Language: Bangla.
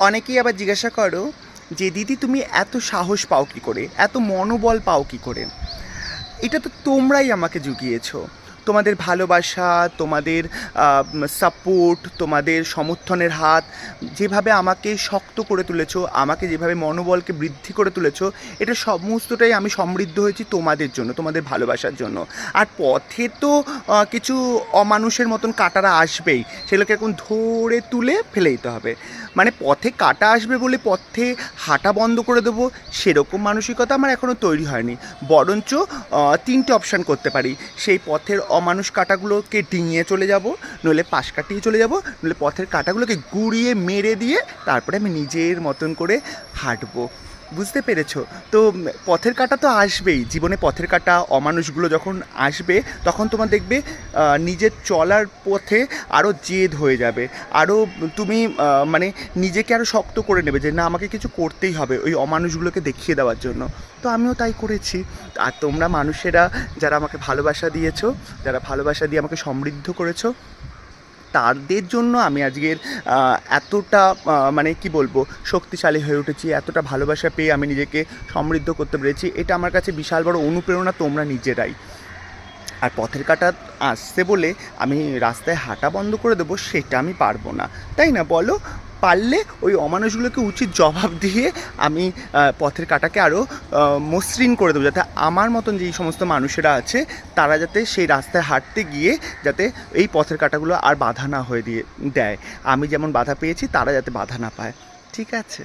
অনেকেই আবার জিজ্ঞাসা করো যে, দিদি, তুমি এত সাহস পাও কী করে? এত মনোবল পাও কী করে? এটা তো তোমরাই আমাকে জুগিয়েছো। তোমাদের ভালোবাসা, তোমাদের সাপোর্ট তোমাদের সমর্থনের হাত, যেভাবে আমাকে শক্ত করে তুলেছো, আমাকে যেভাবে মনোবলকে বৃদ্ধি করে তুলেছো, এটা সমস্তটাই আমি সমৃদ্ধ হয়েছি তোমাদের জন্য, তোমাদের ভালোবাসার জন্য। আর পথে তো কিছু অমানুষের মতন কাটারা আসবেই, সেগুলোকে এখন ধরে তুলে ফেলে দিতে হবে। মানে পথে কাটা আসবে বলে পথে হাঁটা বন্ধ করে দেবো, সেরকম মানসিকতা আমার এখনও তৈরি হয়নি। বরঞ্চ তিনটে অপশান করতে পারি। সেই পথের অমানুষ কাটাগুলোকে ডিঙিয়ে চলে যাব, নইলে পাশ কাটিয়ে চলে যাব, নইলে পথের কাটাগুলোকে গুড়িয়ে মেরে দিয়ে তারপরে আমি নিজের মতন করে হাঁটবো। বুঝতে পেরেছ। তো পথের কাটা তো আসবেই। জীবনে পথের কাটা, অমানুষগুলো যখন আসবে, তখন তোমার দেখবে নিজের চলার পথে আরও জেদ হয়ে যাবে। আরও তুমি মানে নিজেকে আরও শক্ত করে নেবে যে, না, আমাকে কিছু করতেই হবে ওই অমানুষগুলোকে দেখিয়ে দেওয়ার জন্য। তো আমিও তাই করেছি। আর তোমরা মানুষেরা যারা আমাকে ভালোবাসা দিয়েছ, যারা ভালোবাসা দিয়ে আমাকে সমৃদ্ধ করেছ তাদের জন্য আমি আজকের এতটা মানে কি বলব, শক্তিশালী হয়ে উঠেছি, এতটা ভালোবাসা পেয়ে আমি নিজেকে সমৃদ্ধ করতে পেরেছি, এটা আমার কাছে বিশাল বড় অনুপ্রেরণা, তোমরা নিজেরাই। আর পথের কাটা আসছে বলে আমি রাস্তায় হাঁটা বন্ধ করে দেবো, সেটা আমি পারব না। তাই না বলো? পারলে ওই অমানুষগুলোকে উচিত জবাব দিয়ে আমি পথের কাটাকে আরও মসৃণ করে দেবো, যাতে আমার মতন যেই সমস্ত মানুষেরা আছে, তারা যাতে সেই রাস্তায় হাঁটতে গিয়ে যাতে এই পথের কাটাগুলো আর বাধা না হয়ে দিয়ে দেয়। আমি যেমন বাধা পেয়েছি, তারা যাতে বাধা না পায়। ঠিক আছে।